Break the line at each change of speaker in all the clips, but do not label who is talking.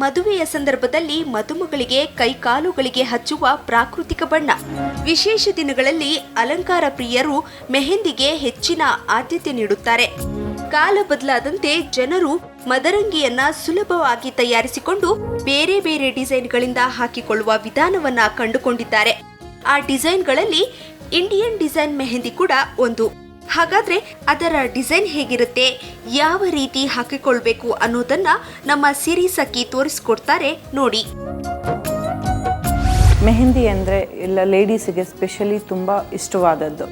ಮದುವೆಯ ಸಂದರ್ಭದಲ್ಲಿ ಮದುಮಗಳಿಗೆ, ಕೈಕಾಲುಗಳಿಗೆ ಹಚ್ಚುವ ಪ್ರಾಕೃತಿಕ ಬಣ್ಣ. ವಿಶೇಷ ದಿನಗಳಲ್ಲಿ ಅಲಂಕಾರ ಪ್ರಿಯರು ಮೆಹೆಂದಿಗೆ ಹೆಚ್ಚಿನ ಆದ್ಯತೆ ನೀಡುತ್ತಾರೆ. ಕಾಲ ಬದಲಾದಂತೆ ಜನರು ಮದರಂಗಿಯನ್ನ ಸುಲಭವಾಗಿ ತಯಾರಿಸಿಕೊಂಡು ಬೇರೆ ಬೇರೆ ಡಿಸೈನ್ಗಳಿಂದ ಹಾಕಿಕೊಳ್ಳುವ ವಿಧಾನವನ್ನ ಕಂಡುಕೊಂಡಿದ್ದಾರೆ. ಆ ಡಿಸೈನ್ಗಳಲ್ಲಿ ಇಂಡಿಯನ್ ಡಿಸೈನ್ ಮೆಹೆಂದಿ ಕೂಡ ಒಂದು. ಹಾಗಾದ್ರೆ ಅದರ ಡಿಸೈನ್ ಹೇಗಿರುತ್ತೆ? ಯಾವ ರೀತಿ ಹಾಕಿಕೊಳ್ಬೇಕು ಅನ್ನೋದನ್ನ ನಮ್ಮ ಸಿರಿ ಸಖಿ ತೋರಿಸ್ಕೊಡ್ತಾರೆ ನೋಡಿ.
ಮೆಹಂದಿ ಅಂದರೆ ಎಲ್ಲ ಲೇಡೀಸಿಗೆ ಸ್ಪೆಷಲಿ ತುಂಬ ಇಷ್ಟವಾದದ್ದು.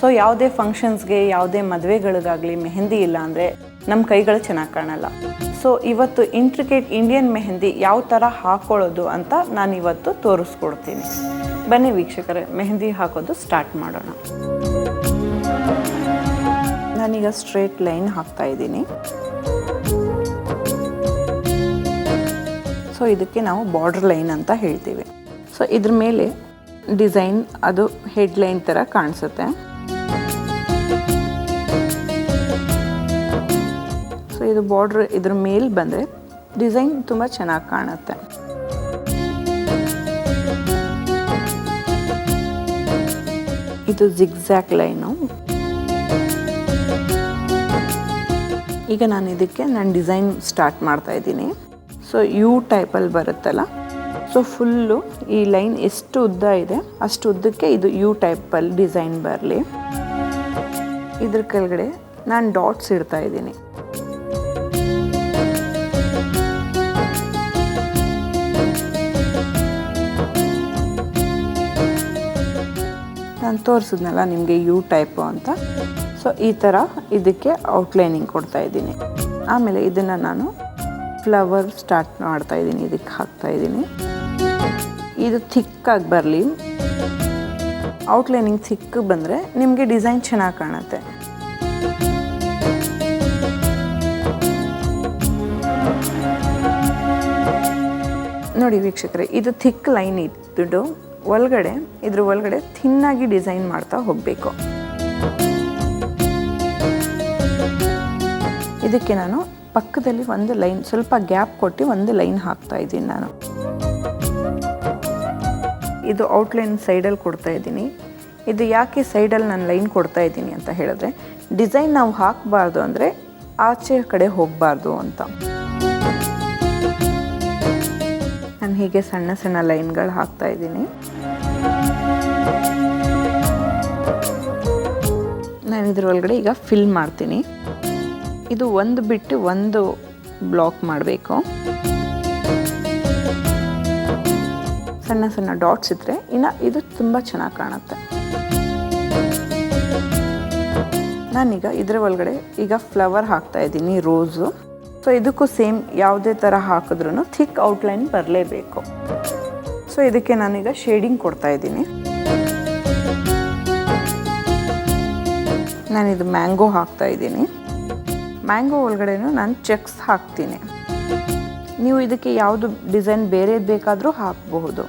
ಸೊ ಯಾವುದೇ ಫಂಕ್ಷನ್ಸ್ಗೆ ಯಾವುದೇ ಮದುವೆಗಳಿಗಾಗಲಿ ಮೆಹಂದಿ ಇಲ್ಲ ಅಂದರೆ ನಮ್ಮ ಕೈಗಳು ಚೆನ್ನಾಗಿ ಕಾಣಲ್ಲ. ಸೊ ಇವತ್ತು ಇಂಟ್ರಿಕೇಟ್ ಇಂಡಿಯನ್ ಮೆಹಂದಿ ಯಾವ ಥರ ಹಾಕೊಳ್ಳೋದು ಅಂತ ನಾನು ಇವತ್ತು ತೋರಿಸ್ಕೊಡ್ತೀನಿ. ಬನ್ನಿ ವೀಕ್ಷಕರೇ, ಮೆಹಂದಿ ಹಾಕೋದು ಸ್ಟಾರ್ಟ್ ಮಾಡೋಣ. ನಾನೀಗ ಸ್ಟ್ರೇಟ್ ಲೈನ್ ಹಾಕ್ತಾ ಇದ್ದೀನಿ. ಸೊ ಇದಕ್ಕೆ ನಾವು ಬಾರ್ಡರ್ ಲೈನ್ ಅಂತ ಹೇಳ್ತೀವಿ. ಸೊ ಇದ್ರ ಮೇಲೆ ಡಿಸೈನ್ ಅದು ಹೆಡ್ ಲೈನ್ ಥರ ಕಾಣಿಸುತ್ತೆ. ಸೊ ಇದು ಬಾರ್ಡ್ರ್ ಇದ್ರ ಮೇಲೆ ಬಂದರೆ ಡಿಸೈನ್ ತುಂಬ ಚೆನ್ನಾಗಿ ಕಾಣುತ್ತೆ. ಇದು ಜಿಗ್ಜ್ಯಾಕ್ ಲೈನು. ಈಗ ನಾನು ಇದಕ್ಕೆ ನಾನು ಡಿಸೈನ್ ಸ್ಟಾರ್ಟ್ ಮಾಡ್ತಾ ಇದ್ದೀನಿ. ಸೊ ಯು ಟೈಪಲ್ಲಿ ಬರುತ್ತಲ್ಲ? ಸೊ ಫುಲ್ಲು ಈ ಲೈನ್ ಎಷ್ಟು ಉದ್ದ ಇದೆ, ಅಷ್ಟು ಉದ್ದಕ್ಕೆ ಇದು ಯು ಟೈಪಲ್ಲಿ ಡಿಸೈನ್ ಬರಲಿ. ಇದ್ರ ಕೆಳಗಡೆ ನಾನು ಡಾಟ್ಸ್ ಇಡ್ತಾ ಇದ್ದೀನಿ. ನಾನು ತೋರಿಸಿದ್ನಲ್ಲ ನಿಮಗೆ ಯು ಟೈಪು ಅಂತ? ಸೊ, ಈ ಥರ ಇದಕ್ಕೆ ಔಟ್ಲೈನಿಂಗ್ ಕೊಡ್ತಾ ಇದ್ದೀನಿ. ಆಮೇಲೆ ಇದನ್ನು ನಾನು ಫ್ಲವರ್ ಸ್ಟಾರ್ಟ್ ಮಾಡ್ತಾ ಇದ್ದೀನಿ, ಇದಕ್ಕೆ ಹಾಕ್ತಾ ಇದ್ದೀನಿ. ಇದು ಥಿಕ್ಕಾಗಿ ಬರಲಿ. ಔಟ್ಲೈನಿಂಗ್ ಥಿಕ್ ಬಂದರೆ ನಿಮಗೆ ಡಿಸೈನ್ ಚೆನ್ನಾಗಿ ಕಾಣುತ್ತೆ. ನೋಡಿ ವೀಕ್ಷಕರೇ, ಇದು ಥಿಕ್ ಲೈನ್ ಇದ್ದು ಒಳಗಡೆ, ಇದ್ರ ಒಳಗಡೆ ಥಿನ್ನಾಗಿ ಡಿಸೈನ್ ಮಾಡ್ತಾ ಹೋಗಬೇಕು. ಇದಕ್ಕೆ ನಾನು ಪಕ್ಕದಲ್ಲಿ ಒಂದು ಲೈನ್, ಸ್ವಲ್ಪ ಗ್ಯಾಪ್ ಕೊಟ್ಟು ಒಂದು ಲೈನ್ ಹಾಕ್ತಾ ಇದ್ದೀನಿ ನಾನು. ಇದು ಔಟ್ಲೈನ್ ಸೈಡಲ್ಲಿ ಕೊಡ್ತಾ ಇದ್ದೀನಿ. ಇದು ಯಾಕೆ ಸೈಡಲ್ಲಿ ನಾನು ಲೈನ್ ಕೊಡ್ತಾ ಇದ್ದೀನಿ ಅಂತ ಹೇಳಿದ್ರೆ, ಡಿಸೈನ್ ನಾವು ಹಾಕಬಾರ್ದು ಅಂದರೆ ಆಚೆ ಕಡೆ ಹೋಗಬಾರ್ದು ಅಂತ. ನಾನು ಹೀಗೆ ಸಣ್ಣ ಸಣ್ಣ ಲೈನ್ಗಳು ಹಾಕ್ತಾ ಇದ್ದೀನಿ. ನಾನು ಇದ್ರ ಒಳಗಡೆ ಈಗ ಫಿಲ್ ಮಾಡ್ತೀನಿ. ಇದು ಒಂದು ಬಿಟ್ಟು ಒಂದು ಬ್ಲಾಕ್ ಮಾಡಬೇಕು. ಸಣ್ಣ ಸಣ್ಣ ಡಾಟ್ಸ್ ಇದ್ದರೆ ಇನ್ನು ಇದು ತುಂಬ ಚೆನ್ನಾಗಿ ಕಾಣುತ್ತೆ. ನಾನೀಗ ಇದರ ಒಳಗಡೆ ಈಗ ಫ್ಲವರ್ ಹಾಕ್ತಾ ಇದ್ದೀನಿ ರೋಸು. ಸೊ ಇದಕ್ಕೂ ಸೇಮ್ ಯಾವುದೇ ಥರ ಹಾಕಿದ್ರೂ ಥಿಕ್ ಔಟ್ಲೈನ್ ಬರಲೇಬೇಕು. ಸೊ ಇದಕ್ಕೆ ನಾನೀಗ ಶೇಡಿಂಗ್ ಕೊಡ್ತಾ ಇದ್ದೀನಿ. ನಾನಿದು ಮ್ಯಾಂಗೋ ಹಾಕ್ತಾ ಇದ್ದೀನಿ. ಮ್ಯಾಂಗೋ ಒಳಗಡೆನೂ ನಾನು ಚೆಕ್ಸ್ ಹಾಕ್ತೀನಿ. ನೀವು ಇದಕ್ಕೆ ಯಾವುದು ಡಿಸೈನ್ ಬೇರೆದು ಬೇಕಾದರೂ ಹಾಕಬಹುದು.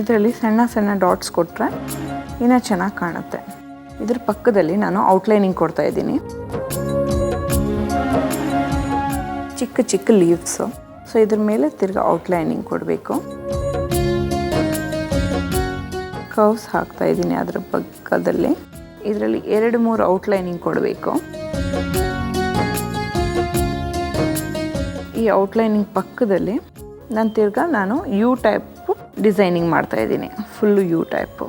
ಇದರಲ್ಲಿ ಸಣ್ಣ ಸಣ್ಣ ಡಾಟ್ಸ್ ಕೊಟ್ಟರೆ ಇನ್ನೂ ಚೆನ್ನಾಗಿ ಕಾಣುತ್ತೆ. ಇದ್ರ ಪಕ್ಕದಲ್ಲಿ ನಾನು ಔಟ್ಲೈನಿಂಗ್ ಕೊಡ್ತಾ ಇದ್ದೀನಿ. ಚಿಕ್ಕ ಚಿಕ್ಕ ಲೀವ್ಸು. ಸೊ ಇದ್ರ ಮೇಲೆ ತಿರ್ಗಿ ಔಟ್ಲೈನಿಂಗ್ ಕೊಡಬೇಕು. ಕೌಸ್ ಹಾಕ್ತಾ ಇದ್ದೀನಿ ಅದರ ಪಕ್ಕದಲ್ಲಿ. ಇದರಲ್ಲಿ ಎರಡು ಮೂರು ಔಟ್ಲೈನಿಂಗ್ ಕೊಡಬೇಕು. ಈ ಔಟ್ಲೈನಿಂಗ್ ಪಕ್ಕದಲ್ಲಿ ನಾನು ತಿರ್ಗಾ ನಾನು ಯು ಟೈಪ್ ಡಿಸೈನಿಂಗ್ ಮಾಡ್ತಾ ಇದ್ದೀನಿ. ಫುಲ್ಲು ಯು ಟೈಪು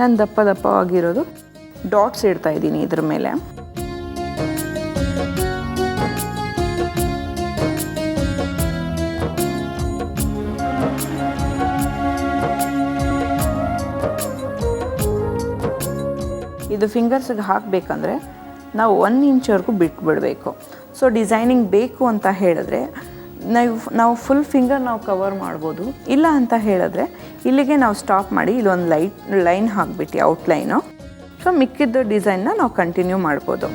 ನಾನು ದಪ್ಪ ದಪ್ಪವಾಗಿರೋದು ಡಾಟ್ಸ್ ಇಡ್ತಾ ಇದ್ದೀನಿ ಇದ್ರ ಮೇಲೆ. ಇದು ಫಿಂಗರ್ಸಿಗೆ ಹಾಕಬೇಕಂದ್ರೆ ನಾವು ಒನ್ ಇಂಚ್ವರೆಗೂ ಬಿಟ್ಬಿಡಬೇಕು. ಸೊ ಡಿಸೈನಿಂಗ್ ಬೇಕು ಅಂತ ಹೇಳಿದ್ರೆ ನಾವು ನಾವು ಫುಲ್ ಫಿಂಗರ್ ನಾವು ಕವರ್ ಮಾಡ್ಬೋದು. ಇಲ್ಲ ಅಂತ ಹೇಳಿದ್ರೆ ಇಲ್ಲಿಗೆ ನಾವು ಸ್ಟಾಪ್ ಮಾಡಿ ಇಲ್ಲೊಂದು ಲೈಟ್ ಲೈನ್ ಹಾಕ್ಬಿಟ್ಟು ಔಟ್ಲೈನು ಸೊ ಮಿಕ್ಕಿದ್ದ ಡಿಸೈನ್ನ ನಾವು ಕಂಟಿನ್ಯೂ ಮಾಡ್ಬೋದು.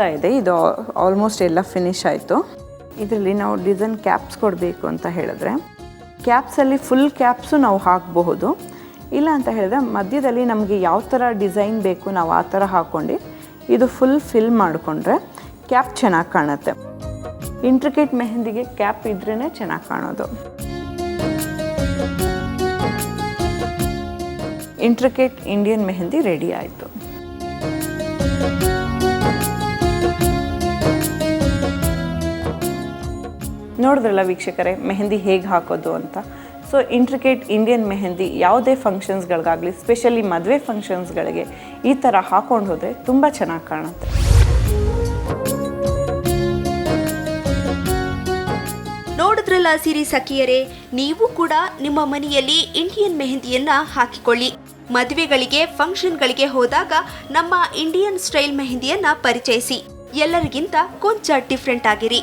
ಇದೆ. ಇದು ಆಲ್ಮೋಸ್ಟ್ ಎಲ್ಲ ಫಿನಿಶ್ ಆಯಿತು. ಇದರಲ್ಲಿ ನಾವು ಡಿಸೈನ್ ಕ್ಯಾಪ್ಸ್ ಕೊಡಬೇಕು ಅಂತ ಹೇಳಿದ್ರೆ ಕ್ಯಾಪ್ಸಲ್ಲಿ ಫುಲ್ ಕ್ಯಾಪ್ಸು ನಾವು ಹಾಕಬಹುದು. ಇಲ್ಲ ಅಂತ ಹೇಳಿದ್ರೆ ಮಧ್ಯದಲ್ಲಿ ನಮಗೆ ಯಾವ ಥರ ಡಿಸೈನ್ ಬೇಕು ನಾವು ಆ ಥರ ಹಾಕ್ಕೊಂಡು ಇದು ಫುಲ್ ಫಿಲ್ ಮಾಡಿಕೊಂಡ್ರೆ ಕ್ಯಾಪ್ ಚೆನ್ನಾಗಿ ಕಾಣುತ್ತೆ. ಇಂಟ್ರಿಕೇಟ್ ಮೆಹಂದಿಗೆ ಕ್ಯಾಪ್ ಇದ್ರೇ ಚೆನ್ನಾಗಿ ಕಾಣೋದು. ಇಂಟ್ರಿಕೇಟ್ ಇಂಡಿಯನ್ ಮೆಹಂದಿ ರೆಡಿ ಆಯಿತು. ನೋಡಿದ್ರಲ್ಲ ವೀಕ್ಷಕರೇ, ಮೆಹಂದಿ ಹೇಗೆ ಹಾಕೋದು ಅಂತ? ಸೊ ಇಂಟ್ರಿಕೇಟ್ ಇಂಡಿಯನ್ ಮೆಹಂದಿ ಯಾವುದೇ ಫಂಕ್ಷನ್ಸ್ಗಳಿಗಾಗಲಿ ಸ್ಪೆಷಲಿ ಮದುವೆ ಫಂಕ್ಷನ್ಸ್ಗಳಿಗೆ ಈ ಥರ ಹಾಕೊಂಡು ಹೋದರೆ ತುಂಬ ಚೆನ್ನಾಗಿ ಕಾಣುತ್ತೆ.
ನೋಡಿದ್ರಲ್ಲ ಸಿರಿ ಸಖಿಯರೇ, ನೀವು ಕೂಡ ನಿಮ್ಮ ಮನೆಯಲ್ಲಿ ಇಂಡಿಯನ್ ಮೆಹಂದಿಯನ್ನ ಹಾಕಿಕೊಳ್ಳಿ. ಮದುವೆಗಳಿಗೆ ಫಂಕ್ಷನ್ಗಳಿಗೆ ಹೋದಾಗ ನಮ್ಮ ಇಂಡಿಯನ್ ಸ್ಟೈಲ್ ಮೆಹಂದಿಯನ್ನ ಪರಿಚಯಿಸಿ. ಎಲ್ಲರಿಗಿಂತ ಕೊಂಚ ಡಿಫ್ರೆಂಟ್ ಆಗಿರಿ.